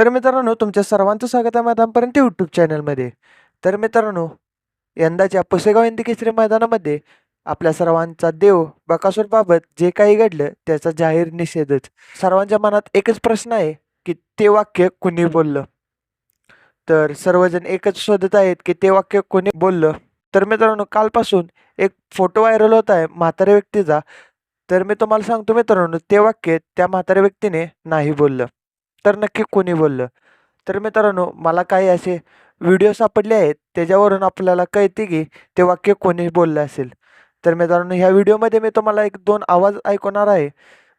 तर मित्रांनो तुमच्या सर्वांचं स्वागत आहे मैदानपर्यंत यूट्यूब चॅनलमध्ये तर मित्रांनो यंदाच्या पुसेगाव हिंदी केसरी मैदानामध्ये आपल्या सर्वांचा देव बकासूरबाबत जे काही घडलं त्याचा जाहीर निषेधच. सर्वांच्या मनात एकच प्रश्न आहे की ते वाक्य कुणी बोललं? तर सर्वजण एकच शोधत आहेत की ते वाक्य कोणी बोललं? तर मित्रांनो कालपासून एक फोटो व्हायरल होत आहे म्हाताऱ्या व्यक्तीचा. तर मी तुम्हाला सांगतो मित्रांनो ते वाक्य त्या म्हाताऱ्या व्यक्तीने नाही बोललं. तर नक्की कोणी बोललं? तर मित्रांनो मला काही असे व्हिडिओ सापडले आहेत त्याच्यावरून आपल्याला कळते की ते वाक्य कोणी बोललं असेल. तर मित्रांनो ह्या व्हिडिओमध्ये मी तुम्हाला एक दोन आवाज ऐकवणार आहे.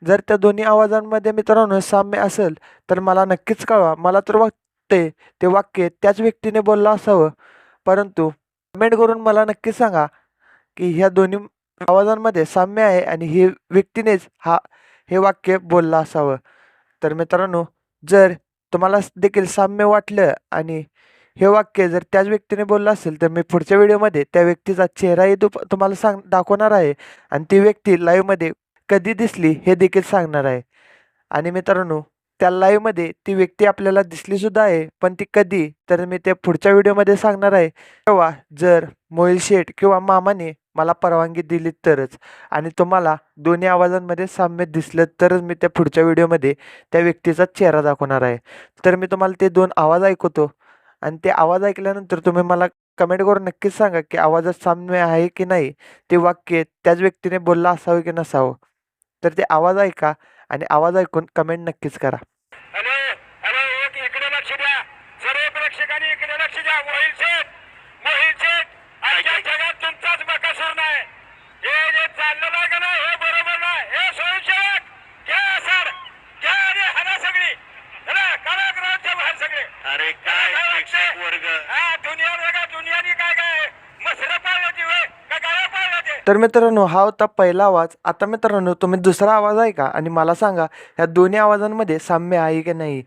जर त्या दोन्ही आवाजांमध्ये मित्रांनो साम्य असेल तर मला नक्कीच कळवा. मला तर वाटते ते वाक्य त्याच व्यक्तीने बोललं असावं. परंतु कमेंट करून मला नक्की सांगा की ह्या दोन्ही आवाजांमध्ये साम्य आहे आणि हे व्यक्तीनेच हा हे वाक्य बोललं असावं. तर मित्रांनो जर तुम्हाला देखील साम्य वाटलं आणि हे वाक्य जर त्याच व्यक्तीने बोललं असेल तर मी पुढच्या व्हिडिओमध्ये त्या व्यक्तीचा चेहराही दुप तुम्हाला सांग दाखवणार आहे आणि ती व्यक्ती लाईव्हमध्ये कधी दिसली हे देखील सांगणार आहे. आणि मित्रांनो त्या लाईव्हमध्ये ती व्यक्ती आपल्याला दिसलीसुद्धा आहे पण ती कधी? तर मी ते पुढच्या व्हिडिओमध्ये सांगणार आहे. तेव्हा जर मोहिल शेठ किंवा मामाने मला परवानगी दिली तरच आणि तुम्हाला दोन्ही आवाजांमध्ये साम्य दिसलं तरच मी त्या पुढच्या व्हिडिओमध्ये त्या व्यक्तीचा चेहरा दाखवणार आहे. तर मी तुम्हाला ते दोन आवाज ऐकवतो. आणि ते आवाज ऐकल्यानंतर तुम्ही मला कमेंट करून नक्कीच सांगा की आवाजात साम्य आहे की नाही? ते वाक्य त्याच व्यक्तीने बोललं असावं की नसावं? तर ते आवाज ऐका आणि आवाज ऐकून कमेंट नक्कीच करा हॅलो हॅलो एक इकडे लक्ष द्या सर्व प्रेक्षकांनी इकडे लक्ष द्या. मोहिल शेठ मोहिल शेठ आजच्या जगात तुमचाच बकासूर नाही. हे जे चाललेलं आहे का नाही हे बरोबर नाही. हे स्वयंसेवक घ्या सर घ्या आणि हना सगळी. बाहेर सगळे. अरे काय वर्ग? हा दुनिया बघा दुनियानी काय काय मसरं पाळलं ती होय का गाया पाळलं ते तर मित्रांनो हा होता पहिला आवाज. आता मित्रांनो तुम्ही दुसरा आवाज ऐका आणि मला सांगा ह्या दोन्ही आवाजांमध्ये साम्य आहे की नाही?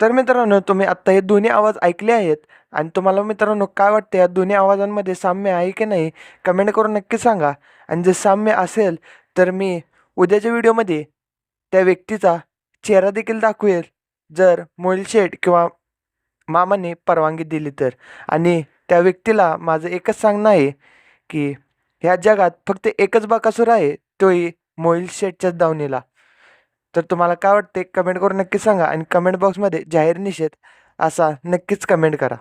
तर मित्रांनो तुम्ही आत्ता हे दोन्ही आवाज ऐकले आहेत आणि तुम्हाला मित्रांनो काय वाटते या दोन्ही आवाजांमध्ये साम्य आहे की नाही कमेंट करून नक्की सांगा. आणि जर साम्य असेल तर मी उद्याच्या व्हिडिओमध्ये त्या व्यक्तीचा चेहरा देखील दाखवेल. जर मोईल शेठ किंवा मामाने परवानगी दिली तर. आणि त्या व्यक्तीला माझं एकच सांगणं आहे की ह्या जगात फक्त एकच बकासूर आहे तोही मोहिल शेटच्याच दावणीला. तर तुम्हाला काय वाटते कमेंट करून नक्की सांगा आणि कमेंट बॉक्समध्ये जाहीर निषेध असा नक्कीच कमेंट करा.